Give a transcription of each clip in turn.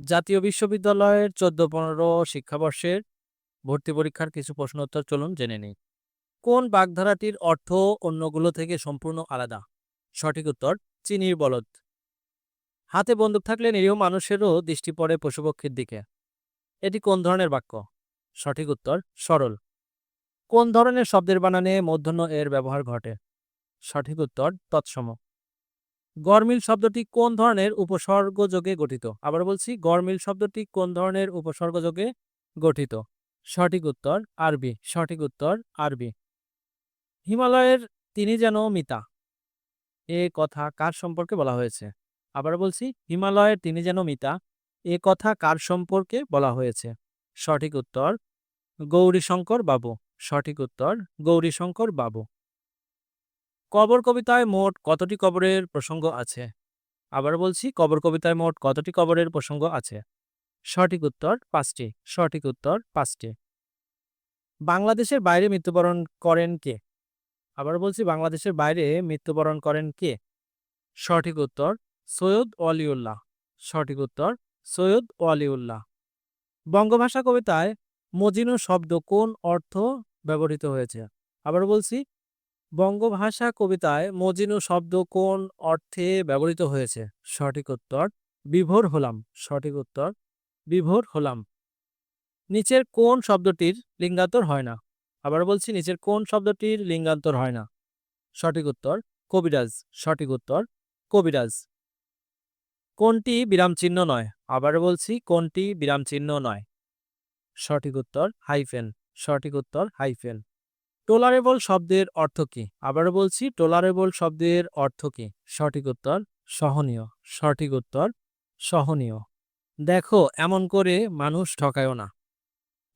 জাতীয় বিশ্ববিদ্যালয়ের চোদ্দ পনেরো শিক্ষাবর্ষের ভর্তি পরীক্ষার কিছু প্রশ্ন উত্তর চলুন জেনে নিই। কোন বাগধারাটির অর্থ অন্যগুলো থেকে সম্পূর্ণ আলাদা? সঠিক উত্তর, চিনির বলদ। হাতে বন্দুক থাকলে নিরীহ মানুষেরও দৃষ্টি পড়ে পশুপক্ষীর দিকে। এটি কোন ধরনের বাক্য? সঠিক উত্তর, সরল। কোন ধরনের শব্দের বানানে মূর্ধন্য এর ব্যবহার ঘটে? সঠিক উত্তর, তৎসম। গরমিল শব্দটি কোন ধরনের উপসর্গযোগে গঠিত? আবার বলছি গরমিল শব্দটি কোন ধরনের উপসর্গযোগে গঠিত? সঠিক উত্তর, আরবি। সঠিক উত্তর, আরবি। হিমালয়ের তিনি যেন মিতা। এ কথা কার সম্পর্কে বলা হয়েছে? আবার বলছি, হিমালয়ের তিনি যেন মিতা। এ কথা কার সম্পর্কে বলা হয়েছে? সঠিক উত্তর, গৌরীশঙ্কর বাবু। সঠিক উত্তর, গৌরীশঙ্কর বাবু। কবর কবিতায় মোট কতটি কবরের প্রসঙ্গ আছে? আবার বলছি, কবর কবিতায় মোট কতটি কবরের প্রসঙ্গ আছে? সঠিক উত্তর পাঁচটি। সঠিক উত্তর পাঁচটি। বাংলাদেশের বাইরে মৃত্যুবরণ করেন কে? আবার বলছি, বাংলাদেশের বাইরে মৃত্যুবরণ করেন কে? সঠিক উত্তর সৈয়দ ওয়ালিউল্লাহ। সঠিক উত্তর সৈয়দ ওয়ালিউল্লাহ। বঙ্গভাষা কবিতায় মজিনু শব্দ কোন অর্থ ব্যবহৃত হয়েছে? আবার বলছি বঙ্গভাষা কবিতায় মজিনু শব্দ কোন অর্থে ব্যবহৃত হয়েছে? সঠিক উত্তর, বিভোর হলাম। সঠিক উত্তর, বিভোর হলাম। নিচের কোন শব্দটির লিঙ্গান্তর হয় না? আবার বলছি, নিচের কোন শব্দটির লিঙ্গান্তর হয় না? সঠিক উত্তর, কবিরাজ। সঠিক উত্তর, কবিরাজ। কোনটি বিরাম চিহ্ন নয়? আবার বলছি, কোনটি বিরাম চিহ্ন নয়? সঠিক উত্তর, হাইফেন। সঠিক উত্তর, হাইফেন। টোলারেবল শব্দের অর্থ কি? আবার বলছি টোলারেবল শব্দের অর্থ কি? সঠিক উত্তর, সহনীয়। সঠিক উত্তর, সহনীয়। দেখো, এমন করে মানুষ ঠকায়ও না।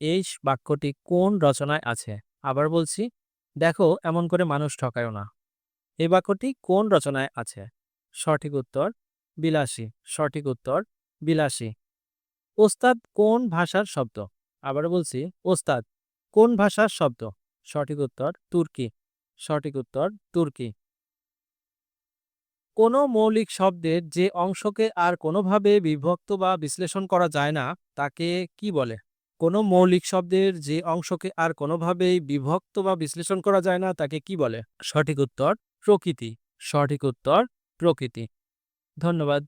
এই বাক্যটি কোন রচনায় আছে? আবার বলছি, দেখো, এমন করে মানুষ ঠকায়ও না। এই বাক্যটি কোন রচনায় আছে? সঠিক উত্তর, বিলাসী। সঠিক উত্তর, বিলাসী। ওস্তাদ কোন ভাষার শব্দ? আবার বলছি, ওস্তাদ কোন ভাষার শব্দ? সঠিক উত্তর তুর্কি। সঠিক উত্তর তুর্কি। কোনো মৌলিক শব্দের যে অংশকে আর কোনোভাবে বিভক্ত বা বিশ্লেষণ করা যায় না, তাকে কি বলে? কোনো মৌলিক শব্দের যে অংশকে আর কোনোভাবেই বিভক্ত বা বিশ্লেষণ করা যায় না, তাকে কি বলে? সঠিক উত্তর প্রকৃতি। সঠিক উত্তর প্রকৃতি। ধন্যবাদ।